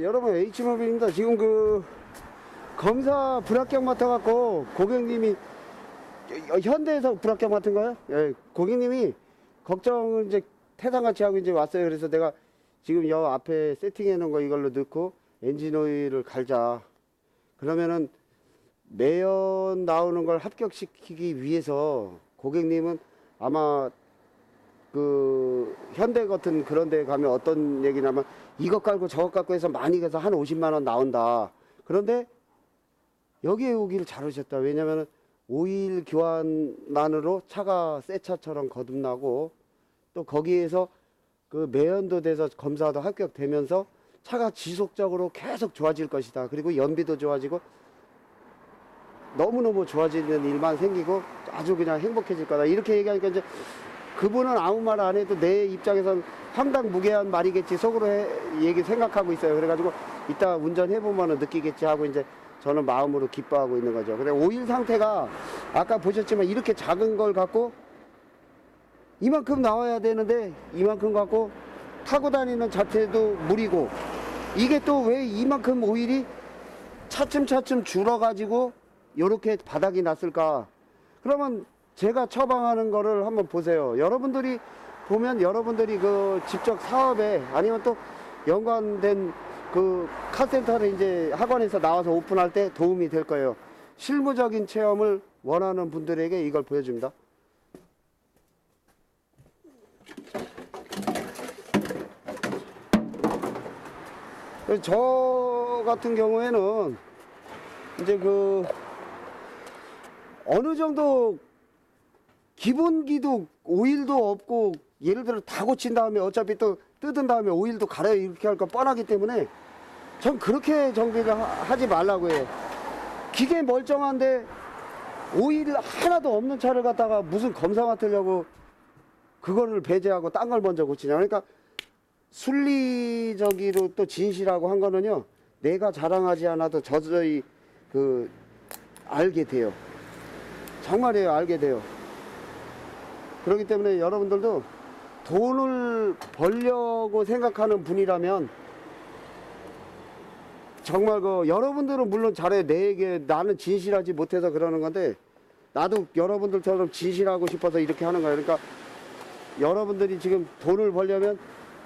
여러분 H모빌입니다. 지금 그 검사 불합격 맡아갖고 고객님이 어, 현대에서 불합격 맡은 거예요? 예, 고객님이 걱정을 이제 태산같이 하고 이제 왔어요. 그래서 내가 지금 여 앞에 세팅해 놓은 거 이걸로 넣고 엔진 오일을 갈자. 그러면은 매연 나오는 걸 합격시키기 위해서 고객님은 아마 그 현대 같은 그런 데 가면 어떤 얘기냐면 이것 깔고 저것 깔고 해서 많이 가서 한 50만 원 나온다. 그런데 여기에 오기를 잘 오셨다. 왜냐면은 오일 교환만으로 차가 새 차처럼 거듭나고 또 거기에서 그 매연도 돼서 검사도 합격되면서 차가 지속적으로 계속 좋아질 것이다. 그리고 연비도 좋아지고 너무너무 좋아지는 일만 생기고 아주 그냥 행복해질 거다. 이렇게 얘기하니까 이제 그분은 아무 말 안 해도 내 입장에선 황당무계한 말이겠지 속으로 해, 얘기 생각하고 있어요. 그래가지고 이따 운전해보면 느끼겠지 하고 이제 저는 마음으로 기뻐하고 있는 거죠. 근데 오일 상태가 아까 보셨지만 이렇게 작은 걸 갖고 이만큼 나와야 되는데 이만큼 갖고 타고 다니는 자체도 무리고 이게 또 왜 이만큼 오일이 차츰차츰 줄어가지고 요렇게 바닥이 났을까? 그러면 제가 처방하는 거를 한번 보세요. 여러분들이 보면 여러분들이 그 직접 사업에 아니면 또 연관된 그 카센터를 이제 학원에서 나와서 오픈할 때 도움이 될 거예요. 실무적인 체험을 원하는 분들에게 이걸 보여줍니다. 저 같은 경우에는 이제 그 어느 정도 기본기도 오일도 없고 예를 들어 다 고친 다음에 어차피 또 뜯은 다음에 오일도 갈아요 이렇게 할 거 뻔하기 때문에 전 그렇게 정비를 하- 하지 말라고 해요. 기계 멀쩡한데 오일 하나도 없는 차를 갖다가 무슨 검사 맡으려고 그거를 배제하고 딴 걸 먼저 고치냐. 그러니까 순리적으로 또 진실하고 한 거는요. 내가 자랑하지 않아도 저저히 그 알게 돼요. 정말이에요. 알게 돼요. 그렇기 때문에 여러분들도 돈을 벌려고 생각하는 분이라면 정말 그 여러분들은 물론 잘해 내게 나는 진실하지 못해서 그러는 건데 나도 여러분들처럼 진실하고 싶어서 이렇게 하는 거예요. 그러니까 여러분들이 지금 돈을 벌려면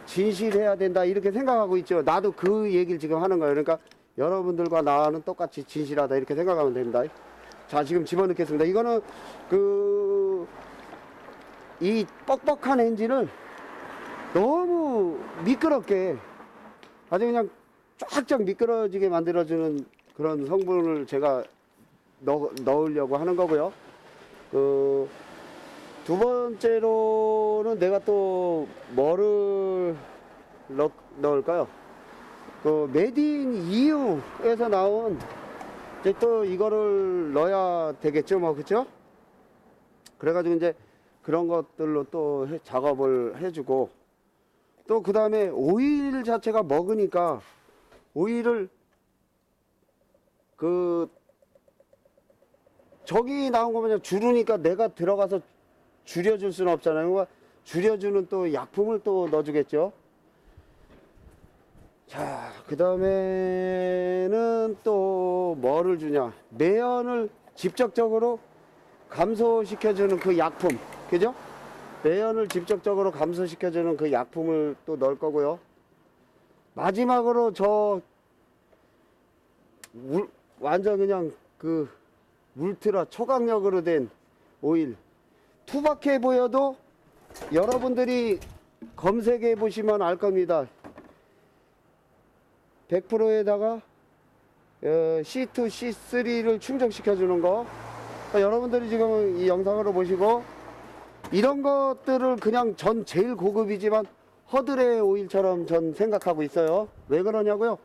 진실해야 된다 이렇게 생각하고 있죠. 나도 그 얘기를 지금 하는 거예요. 그러니까 여러분들과 나는 똑같이 진실하다 이렇게 생각하면 됩니다. 자 지금 집어넣겠습니다. 이거는 그 이 뻑뻑한 엔진을 너무 미끄럽게 아주 그냥 쫙쫙 미끄러지게 만들어주는 그런 성분을 제가 넣, 넣으려고 하는 거고요. 그, 두 번째로는 내가 또 뭐를 넣, 넣을까요? 그, 메딘 이유에서 나온 이제 또 이거를 넣어야 되겠죠, 뭐, 그쵸? 그래가지고 이제 그런 것들로 또 해- 작업을 해주고 또 그 다음에 오일 자체가 먹으니까 오일을 그 저기 나온 거 그냥 줄으니까 내가 들어가서 줄여줄 수는 없잖아요. 그러니까 줄여주는 또 약품을 또 넣어주겠죠. 자, 그 다음에는 또 뭐를 주냐. 매연을 직접적으로 감소시켜주는 그 약품. 그죠? 매연을 직접적으로 감소시켜주는 그 약품을 또 넣을 거고요. 마지막으로 저 울- 완전 그냥 그 울트라 초강력으로 된 오일 투박해 보여도 여러분들이 검색해 보시면 알 겁니다 100%에다가 어, C2, C3를 충족시켜 주는 거 그러니까 여러분들이 지금 이 영상으로 보시고 이런 것들을 그냥 전 제일 고급이지만 허들의 오일처럼 전 생각하고 있어요. 왜 그러냐고요?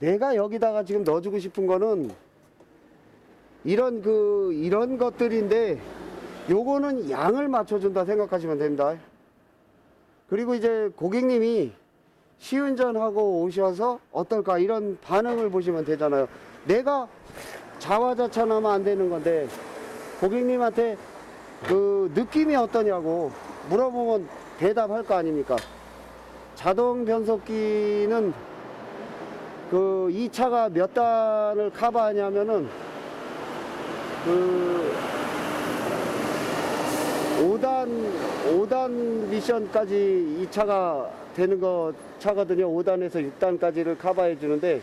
내가 여기다가 지금 넣어주고 싶은 거는 이런 그 이런 것들인데 요거는 양을 맞춰준다 생각하시면 됩니다. 그리고 이제 고객님이 시운전하고 오셔서 어떨까 이런 반응을 보시면 되잖아요. 내가 자화자찬하면 안 되는 건데 고객님한테 그 느낌이 어떠냐고 물어보면 대답할 거 아닙니까? 자동 변속기는 그 이 차가 몇 단을 커버하냐면은 그 5단 5단 미션까지 이 차가 되는 거 차거든요. 5단에서 6단까지를 커버해 주는데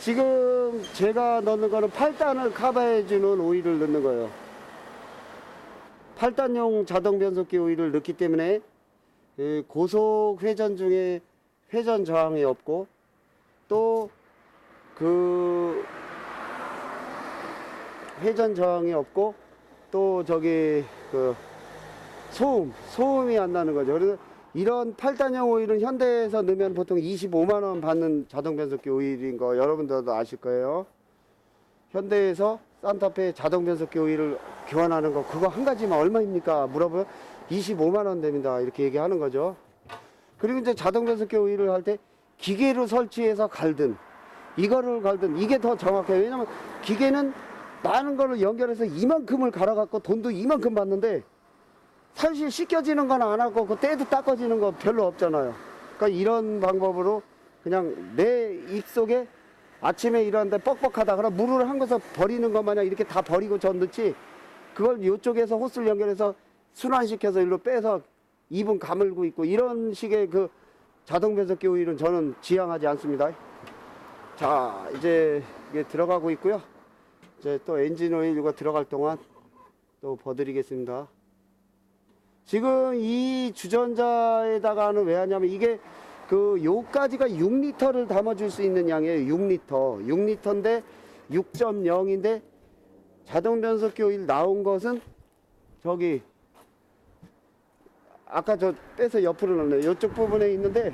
지금 제가 넣는 거는 8단을 커버해 주는 오일을 넣는 거예요. 8단용 자동 변속기 오일을 넣기 때문에 그 고속 회전 중에 회전 저항이 없고 또 그 회전 저항이 없고 또 저기 그 소음 소음이 안 나는 거죠. 그래서 이런 8단형 오일은 현대에서 넣으면 보통 25만 원 받는 자동 변속기 오일인 거 여러분들도 아실 거예요. 현대에서 산타페 자동 변속기 오일을 교환하는 거 그거 한 가지만 얼마입니까? 물어보면 25만 원 됩니다. 이렇게 얘기하는 거죠. 그리고 이제 자동 변속기 오일을 할 때 기계로 설치해서 갈든 이거를 갈든 이게 더 정확해요. 왜냐면 기계는 많은 거를 연결해서 이만큼을 갈아갖고 돈도 이만큼 받는데 사실 씻겨지는 건 안 하고 그 때도 닦아지는 거 별로 없잖아요. 그러니까 이런 방법으로 그냥 내 입속에 아침에 일어났는데 뻑뻑하다 그럼 물을 한 곳에서 버리는 것 마냥 이렇게 다 버리고 전 넣지 그걸 이쪽에서 호스를 연결해서 순환시켜서 일로 빼서 입은 가물고 있고 이런 식의 그 자동 변속기 오일은 저는 지향하지 않습니다. 자 이제 이게 들어가고 있고요. 이제 또 엔진 오일 이거 들어갈 동안 또 버드리겠습니다. 지금 이 주전자에다가는 왜 하냐면 이게 그 요까지가 6리터를 담아줄 수 있는 양이에요. 6리터. 6리터인데 6.0인데 자동 변속기 오일 나온 것은 저기 아까 저 빼서 옆으로 넣네. 요쪽 부분에 있는데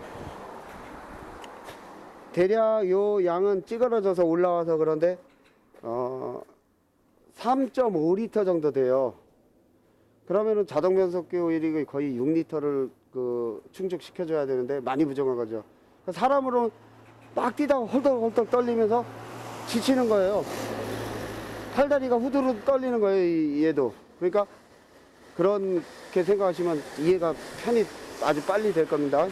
대략 요 양은 찌그러져서 올라와서 그런데 어 3.5리터 정도 돼요. 그러면은 자동 변속기 오일이 거의 6리터를 그 충족시켜줘야 되는데 많이 부족한 거죠. 그러니까 사람으로 막 뛰다가 헐떡헐떡 떨리면서 지치는 거예요. 팔다리가 후두루 떨리는 거예요, 이- 얘도. 그러니까 그렇게 생각하시면 이해가 편히 아주 빨리 될 겁니다.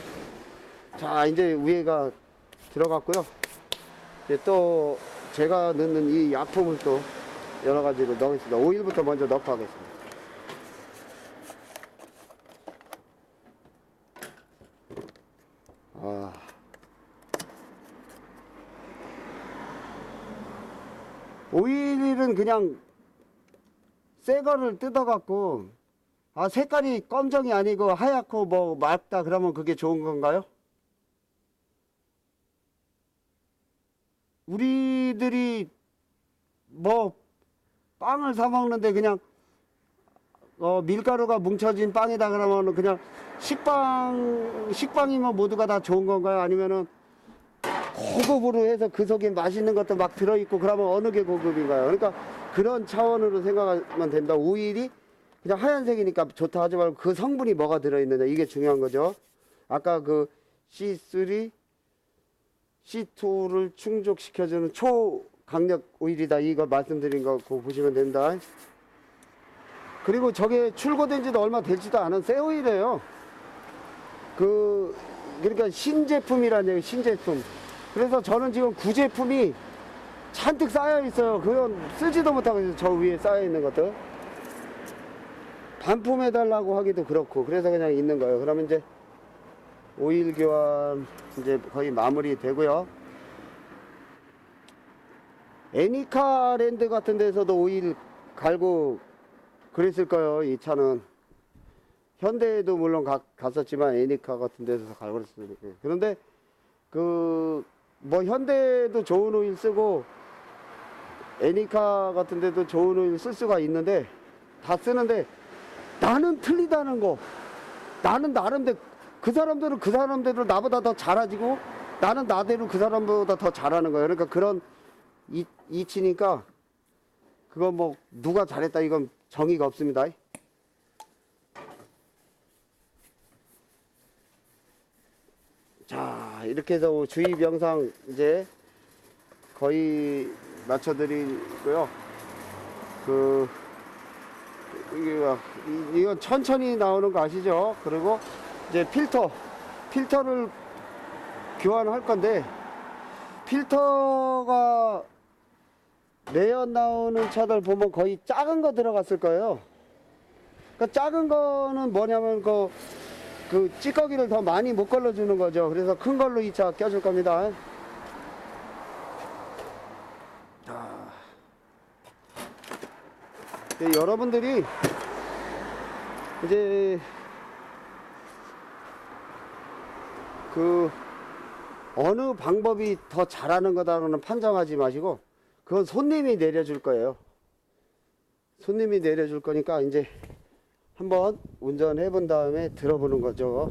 자, 이제 위에가 들어갔고요. 이제 또 제가 넣는 이 약품을 또 여러 가지로 넣겠습니다. 오일부터 먼저 넣고 하겠습니다. 아. 오일은 그냥 새 거를 뜯어갖고 아 색깔이 검정이 아니고 하얗고 뭐 맑다 그러면 그게 좋은 건가요? 우리들이 뭐 빵을 사 먹는데 그냥 어 밀가루가 뭉쳐진 빵이다 그러면 그냥 식빵 식빵이면 모두가 다 좋은 건가요? 아니면은 고급으로 해서 그 속에 맛있는 것도 막 들어있고 그러면 어느 게 고급인가요? 그러니까 그런 차원으로 생각하면 됩니다. 오일이 그냥 하얀색이니까 좋다 하지 말고 그 성분이 뭐가 들어있느냐 이게 중요한 거죠. 아까 그 C3, C2를 충족시켜주는 초강력 오일이다 이거 말씀드린 거 보시면 됩니다. 그리고 저게 출고된 지도 얼마 되지도 않은 새 오일이에요. 그 그러니까 신제품이라는 얘기 신제품. 그래서 저는 지금 구제품이 잔뜩 쌓여 있어요. 그건 쓰지도 못하고. 저 위에 쌓여 있는 것들. 반품해 달라고 하기도 그렇고 그래서 그냥 있는 거예요. 그러면 이제 오일 교환 이제 거의 마무리 되고요. 애니카 랜드 같은 데서도 오일 갈고 그랬을 거예요. 이 차는 현대에도 물론 가- 갔었지만 애니카 같은 데서 갈고 그랬어요. 그런데 그 뭐 현대도 좋은 오일 쓰고 애니카 같은 데도 좋은 오일 쓸 수가 있는데 다 쓰는데 나는 틀리다는 거. 나는 나름대로 그 사람들은 그 사람대로 나보다 더 잘하지고 나는 나대로 그 사람보다 더 잘하는 거예요 그러니까 그런 이, 이치니까 그거 뭐 누가 잘했다 이건 정의가 없습니다 자 이렇게 해서 주입 영상 이제 거의 맞춰드리고요 그 이게 이- 이건 천천히 나오는 거 아시죠? 그리고 이제 필터 필터를 교환할 건데 필터가 매연 나오는 차들 보면 거의 작은 거 들어갔을 거예요. 그 작은 거는 뭐냐면 그, 그 찌꺼기를 더 많이 못 걸러주는 거죠. 그래서 큰 걸로 이 차 껴줄 겁니다. 자. 네, 여러분들이 이제 그 어느 방법이 더 잘하는 거다라는 판정하지 마시고 그건 손님이 내려줄 거예요. 손님이 내려줄 거니까 이제 한번 운전해 본 다음에 들어보는 거죠.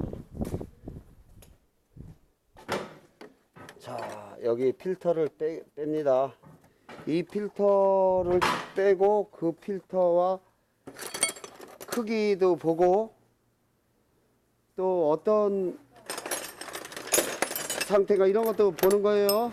자, 여기 필터를 빼, 뺍니다. 이 필터를 빼고 그 필터와 크기도 보고 또 어떤 상태가 이런 것도 보는 거예요.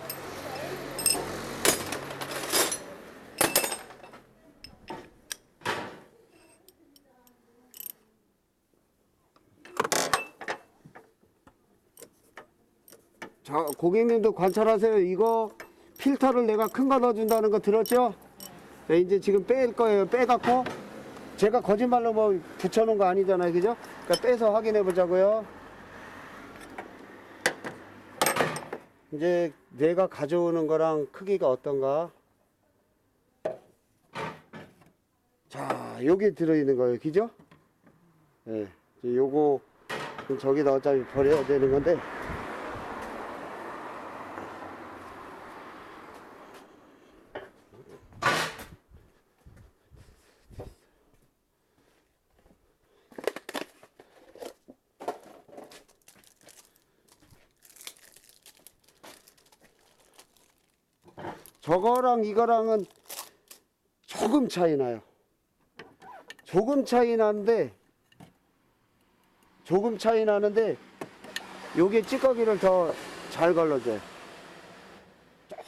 고객님도 관찰하세요. 이거 필터를 내가 큰 거 넣어준다는 거 들었죠? 네, 이제 지금 뺄 거예요. 빼갖고 제가 거짓말로 뭐 붙여놓은 거 아니잖아요. 그죠? 그러니까 빼서 확인해 보자고요. 이제 내가 가져오는 거랑 크기가 어떤가? 자, 여기 들어있는 거예요. 그죠? 예. 네, 요거 저기다 어차피 버려야 되는 건데 저거랑 이거랑은 조금 차이 나요. 조금 차이 나는데 조금 차이 나는데 요게 찌꺼기를 더 잘 걸러줘요.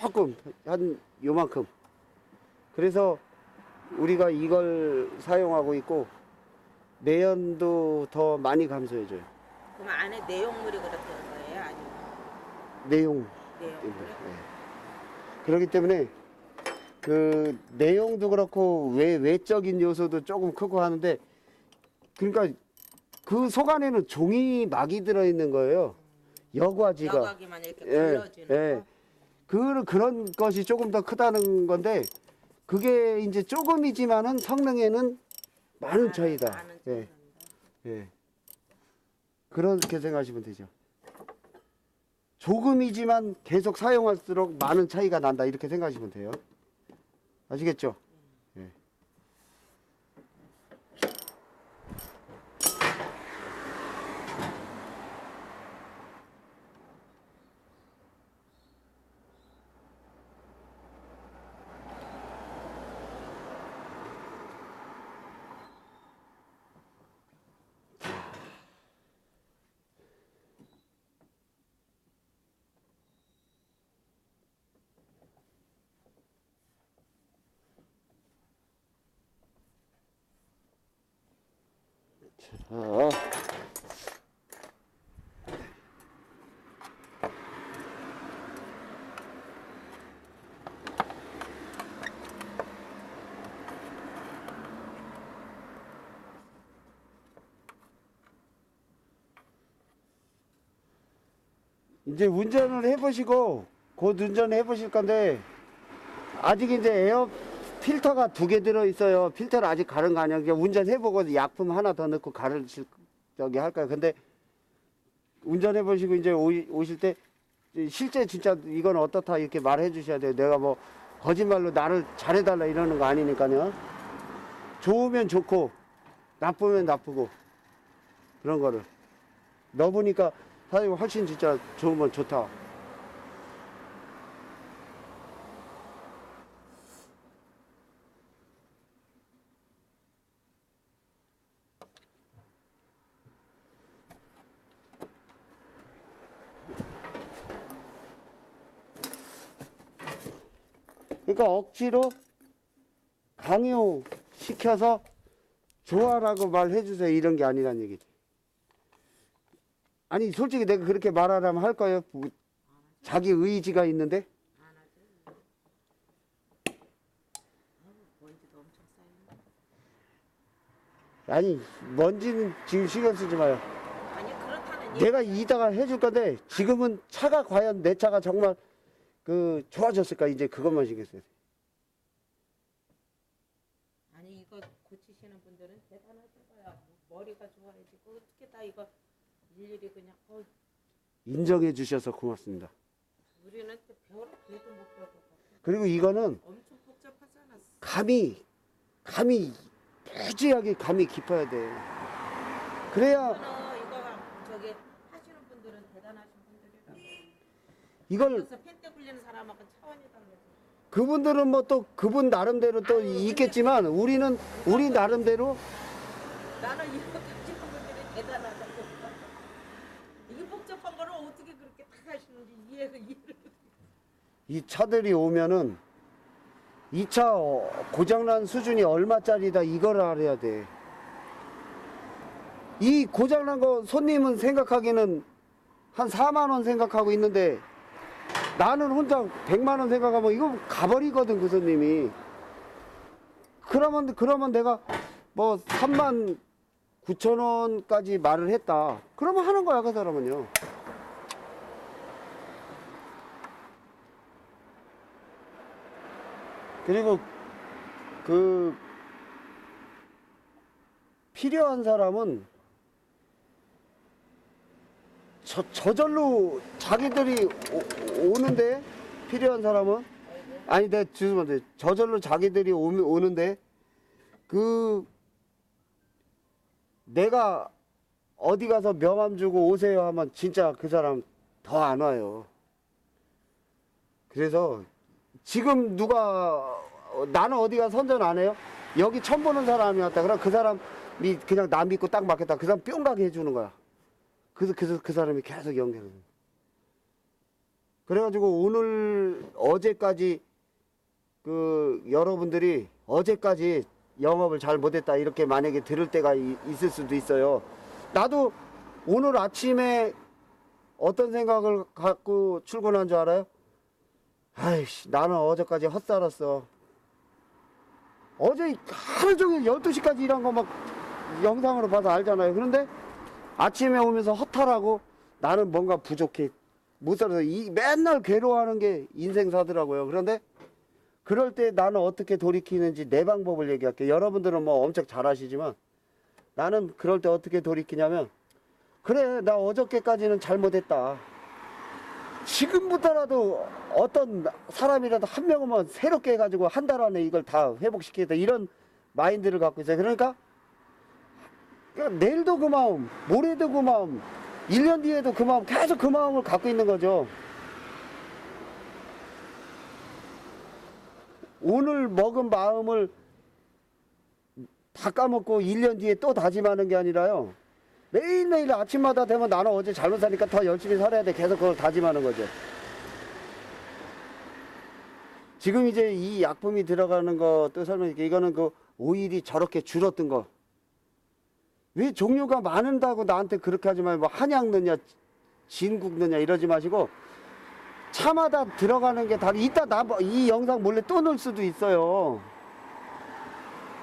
조금 한 요만큼. 그래서 우리가 이걸 사용하고 있고 내연도 더 많이 감소해줘요. 그럼 안에 내용물이 그렇게 된 거예요? 아니면 내용 내용물이? 네. 그렇기 때문에 그 내용도 그렇고 외 외적인 요소도 조금 크고 하는데 그러니까 그 속 안에는 종이 막이 들어 있는 거예요. 여과지가. 여과기만 이렇게 예, 걸러주는 예. 거? 그 그런 것이 조금 더 크다는 건데 그게 이제 조금이지만은 성능에는 많은 차이다. 많은 예, 차이난다. 예. 그렇게 생각하시면 되죠. 조금이지만 계속 사용할수록 많은 차이가 난다 이렇게 생각하시면 돼요. 아시겠죠? 자. 이제 운전을 해보시고 곧 운전 해 보실 건데 아직 이제 에어 필터가 두 개 들어 있어요. 필터를 아직 가른 거 아니야. 운전해보고 약품 하나 더 넣고 가르실 저기 할 거예요. 근데 운전해보시고 이제 오- 오실 때 실제 진짜 이건 어떻다 이렇게 말해 주셔야 돼요. 내가 뭐 거짓말로 나를 잘해달라 이러는 거 아니니까요. 좋으면 좋고 나쁘면 나쁘고 그런 거를 넣어보니까 사장님 훨씬 진짜 좋으면 좋다. 그러니까 억지로 강요시켜서 좋아라고 말해 주세요. 이런 게 아니란 얘기지. 아니 솔직히 내가 그렇게 말하라면 할 거예요? 뭐, 자기 의지가 있는데? 아니 먼지는 지금 신경 쓰지 마요. 아니, 내가 이따가 해줄 건데 지금은 차가 과연 내 차가 정말 그 좋아졌을까 이제 그것만 신경 써요. 아니 이거 고치시는 분들은 대단하실 거야. 머리가 좋아야지. 그 어떻게 다 이거 일일이 그냥 어, 인정해 주셔서 고맙습니다. 우리는 또 배워라 그래도 못 배울 것 같아. 그리고 이거는 엄청 복잡하잖아. 감이 감이 무지하게 감이 깊어야 돼. 그래야 이거가 저기 하시는 분들은 대단하신 분들이라고. 이걸 그래서 사람하고 차원이 달라져. 그분들은 뭐 또 그분 나름대로 또 있겠지만 우리는 우리 나름대로 나는 이거 가지는 분들이 대단하다고. 이게 복잡한 거를 어떻게 그렇게 다 하시는지 이해가 이해를. 이 차들이 오면은 이 차 고장난 수준이 얼마짜리다 이걸 알아야 돼. 이 고장난 거 손님은 생각하기는 한 4만 원 생각하고 있는데 나는 혼자 100만 원 생각하면 이거 가버리거든 그 손님이. 그러면 그러면 내가 뭐 3만 9천 원까지 말을 했다. 그러면 하는 거야 그 사람은요. 그리고 그 필요한 사람은 저, 저절로 자기들이 오, 오는데 필요한 사람은 아니 내 죄송한데 저절로 자기들이 오, 오는데 그 내가 어디 가서 명함 주고 오세요 하면 진짜 그 사람 더 안 와요. 그래서 지금 누가 어, 나는 어디가 선전 안 해요? 여기 처음 보는 사람이 왔다. 그럼 그 사람이 그냥 나 믿고 딱 맞겠다. 그 사람 뿅 가게 해주는 거야. 그래서 그래서 그 사람이 계속 연결을. 해. 그래가지고 오늘 어제까지 그 여러분들이 어제까지 영업을 잘 못했다 이렇게 만약에 들을 때가 이- 있을 수도 있어요. 나도 오늘 아침에 어떤 생각을 갖고 출근한 줄 알아요? 아이씨, 나는 어제까지 헛살았어. 어제 하루 종일 12시까지 일한 거 막 영상으로 봐서 알잖아요. 그런데 아침에 오면서 허탈하고 나는 뭔가 부족해. 못 살아서 이 맨날 괴로워하는 게 인생사더라고요. 그런데 그럴 때 나는 어떻게 돌이키는지 내 방법을 얘기할게요. 여러분들은 뭐 엄청 잘하시지만 나는 그럴 때 어떻게 돌이키냐면 그래, 나 어저께까지는 잘못했다. 지금부터라도 어떤 사람이라도 한 명은 새롭게 해가지고 한 달 안에 이걸 다 회복시키겠다 이런 마인드를 갖고 있어요. 그러니까, 그러니까 내일도 그 마음, 모레도 그 마음, 1년 뒤에도 그 마음, 계속 그 마음을 갖고 있는 거죠. 오늘 먹은 마음을 다 까먹고 1년 뒤에 또 다짐하는 게 아니라요. 매일매일 아침마다 되면 나는 어제 잘못 사니까 더 열심히 살아야 돼. 계속 그걸 다짐하는 거죠. 지금 이제 이 약품이 들어가는 것도 설명드릴게요. 이거는 그 오일이 저렇게 줄었던 거. 왜 종류가 많은다고 나한테 그렇게 하지 말고 뭐 한약 넣냐, 진국 넣냐 이러지 마시고 차마다 들어가는 게 다, 이따 나, 이 영상 몰래 또 넣을 수도 있어요.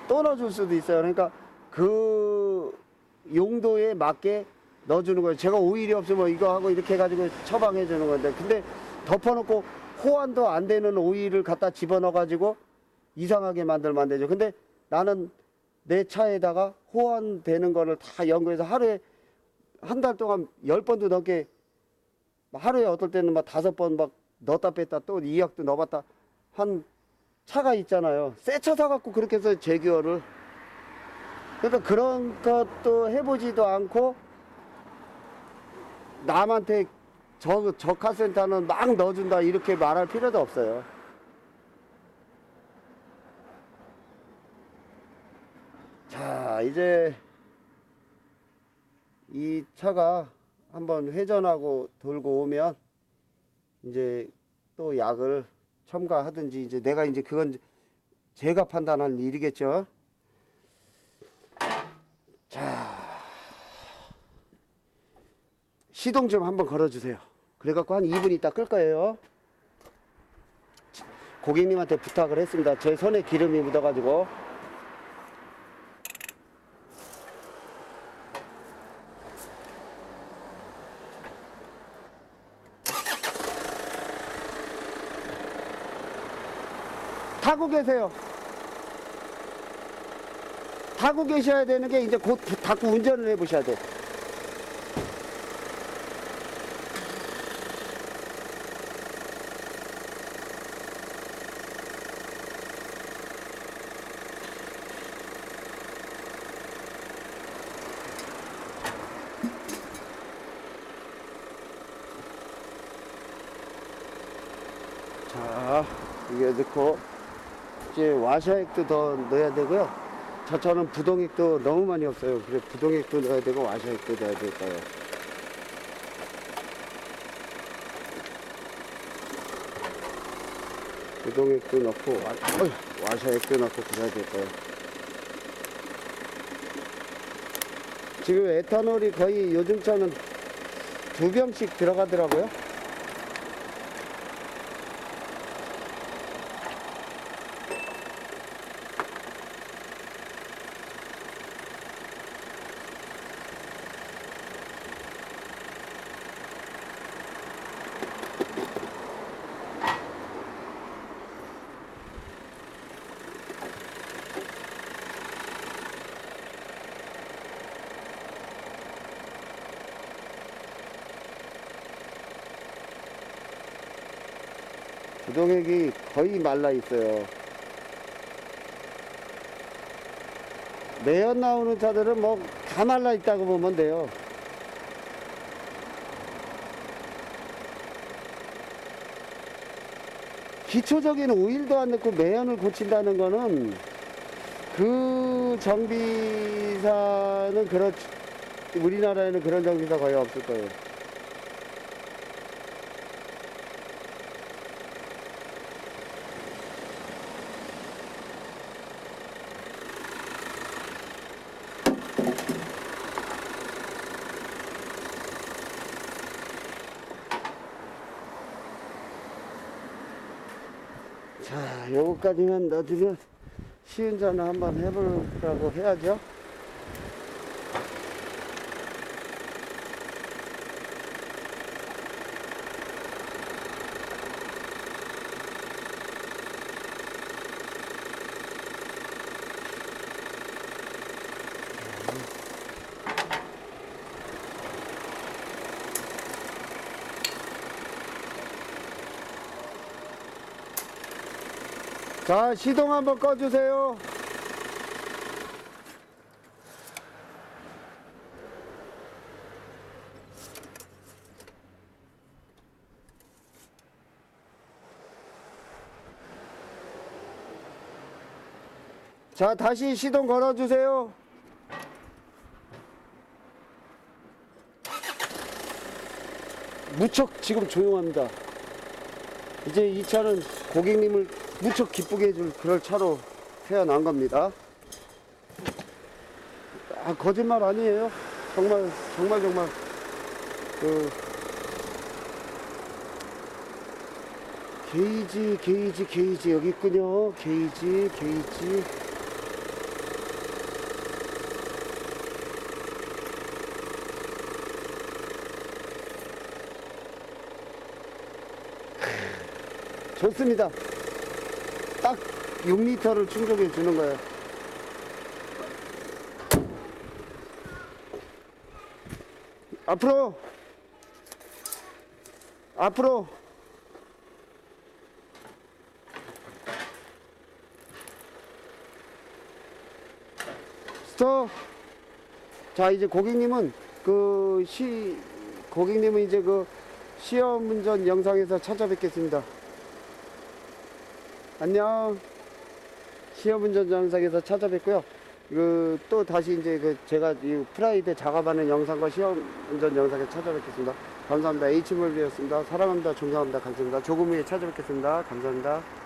또 넣어줄 수도 있어요. 그러니까 그 용도에 맞게 넣어주는 거예요. 제가 오일이 없으면 이거 하고 이렇게 해가지고 처방해 주는 건데. 근데 덮어놓고 호환도 안 되는 오일을 갖다 집어넣어 가지고 이상하게 만들면 안 되죠. 근데 나는 내 차에다가 호환되는 거를 다 연구해서 하루에 한 달 동안 열 번도 넘게 하루에 어떨 때는 막 다섯 번 막 넣었다 뺐다 또 이약도 넣어봤다 한 차가 있잖아요. 새 차 사갖고 그렇게 해서 제규어를 그러니까 그런 것도 해보지도 않고 남한테 저, 저 카센터는 막 넣어준다 이렇게 말할 필요도 없어요. 자, 이제 이 차가 한번 회전하고 돌고 오면 이제 또 약을 첨가하든지 이제 내가 이제 그건 제가 판단할 일이겠죠. 자, 시동 좀 한번 걸어주세요. 그래갖고 한 2분 있다 끌 거예요. 고객님한테 부탁을 했습니다. 제 손에 기름이 묻어가지고. 타고 계세요. 타고 계셔야 되는 게 이제 곧 자꾸 운전을 해보셔야 돼. 자, 이게 넣고 이제 와샤액도 더 넣어야 되고요. 저처럼 부동액도 너무 많이 없어요. 그래 부동액도 넣어야 되고 와샤액도 넣어야 될 거예요. 부동액도 넣고 와, 어이, 와샤액도 넣고 그래야 될 거예요. 지금 에탄올이 거의 요즘 차는 두 병씩 들어가더라고요. 부동액이 거의 말라 있어요. 매연 나오는 차들은 뭐 다 말라 있다고 보면 돼요. 기초적인 오일도 안 넣고 매연을 고친다는 거는 그 정비사는 그렇 우리나라에는 그런 정비사 거의 없을 거예요. 자, 요거까지만 넣어주면 시운전을 한번 해보라고 해야죠. 자, 시동 한번 꺼주세요. 자, 다시 시동 걸어주세요. 무척 지금 조용합니다. 이제 이 차는 고객님을 무척 기쁘게 해줄 그럴 차로 태어난 겁니다. 아, 거짓말 아니에요. 정말, 정말, 정말, 그, 게이지, 게이지, 게이지, 여기 있군요. 게이지, 게이지. 좋습니다. 딱 6리터를 충족해 주는 거예요. 앞으로 앞으로 스톱 자 이제 고객님은 그 시 고객님은 이제 그 시험 운전 영상에서 찾아뵙겠습니다. 안녕. 시험운전 영상에서 찾아뵙고요. 그, 또 다시 이제 그 제가 이 프라이드 작업하는 영상과 시험운전 영상에 찾아뵙겠습니다. 감사합니다. H몰비였습니다. 사랑합니다. 존경합니다. 감사합니다. 조금 후에 찾아뵙겠습니다. 감사합니다.